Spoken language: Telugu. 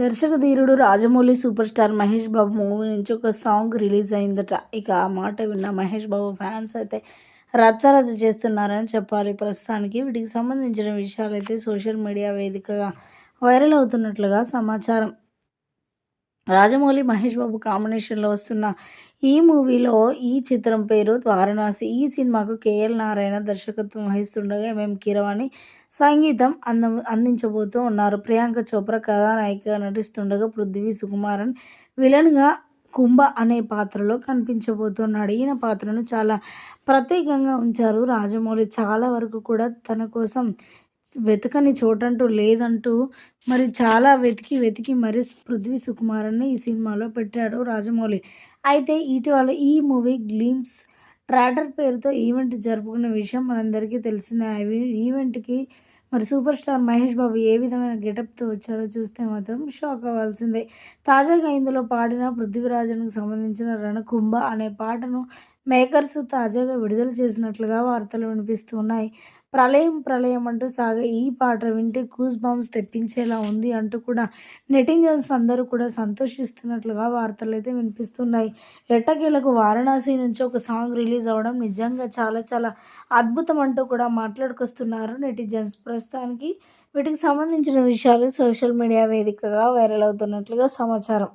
దర్శక ధీరుడు Rajamouli super star Mahesh Babu movie నుంచి ఒక సాంగ్ రిలీజ్ అయిందట. ఇక ఆ మాట విన్న మహేష్ బాబు ఫ్యాన్స్ అయితే రచ్చరచ్చ చేస్తున్నారని చెప్పాలి. ప్రస్తుతానికి వీటికి సంబంధించిన విషయాలు అయితే సోషల్ మీడియా వేదికగా వైరల్ అవుతున్నట్లుగా సమాచారం. రాజమౌళి మహేష్ బాబు కాంబినేషన్లో వస్తున్న ఈ మూవీలో ఈ చిత్రం పేరు వారణాసి. ఈ సినిమాకు కేఎల్ నారాయణ దర్శకత్వం వహిస్తుండగా ఎంఎం కీరవాణి సంగీతం అంద అందించబోతూ ఉన్నారు. ప్రియాంక చోప్రా కథానాయికగా నటిస్తుండగా పృథ్వీ సుకుమారన్ విలన్గా కుంభ అనే పాత్రలో కనిపించబోతున్నాడు. ఈయన పాత్రను చాలా ప్రత్యేకంగా ఉంచారు రాజమౌళి. చాలా వరకు కూడా తన కోసం వెతకని చోటంటూ లేదంటూ మరి చాలా వెతికి వెతికి మరి పృథ్వీ సుకుమారన్ని ఈ సినిమాలో పెట్టాడు రాజమౌళి. అయితే ఇటీవల ఈ మూవీ గ్లిమ్స్ ట్రాటర్ పేరుతో ఈవెంట్ జరుపుకున్న విషయం మనందరికీ తెలిసిందే. ఈవెంట్కి మరి సూపర్ స్టార్ మహేష్ బాబు ఏ విధమైన గెటప్తో వచ్చారో చూస్తే మాత్రం షాక్ అవ్వాల్సిందే. తాజాగా ఇందులో పాడిన పృథ్వీరాజన్కు సంబంధించిన రణకుంభ అనే పాటను మేకర్స్ తాజాగా విడుదల చేసినట్లుగా వార్తలు వినిపిస్తున్నాయి. ప్రళయం ప్రళయం అంటూ సాగే ఈ పాట వింటే కూస్ బాంబ్స్ తెప్పించేలా ఉంది అంటూ కూడా నెటిజన్స్ అందరూ కూడా సంతోషిస్తున్నట్లుగా వార్తలు అయితే వినిపిస్తున్నాయి. ఎట్టకేలకు వారణాసి నుంచి ఒక సాంగ్ రిలీజ్ అవ్వడం నిజంగా చాలా చాలా అద్భుతం అంటూ కూడా మాట్లాడుకొస్తున్నారు నెటిజన్స్. ప్రస్తుతానికి వీటికి సంబంధించిన విషయాలు సోషల్ మీడియా వేదికగా వైరల్ అవుతున్నట్లుగా సమాచారం.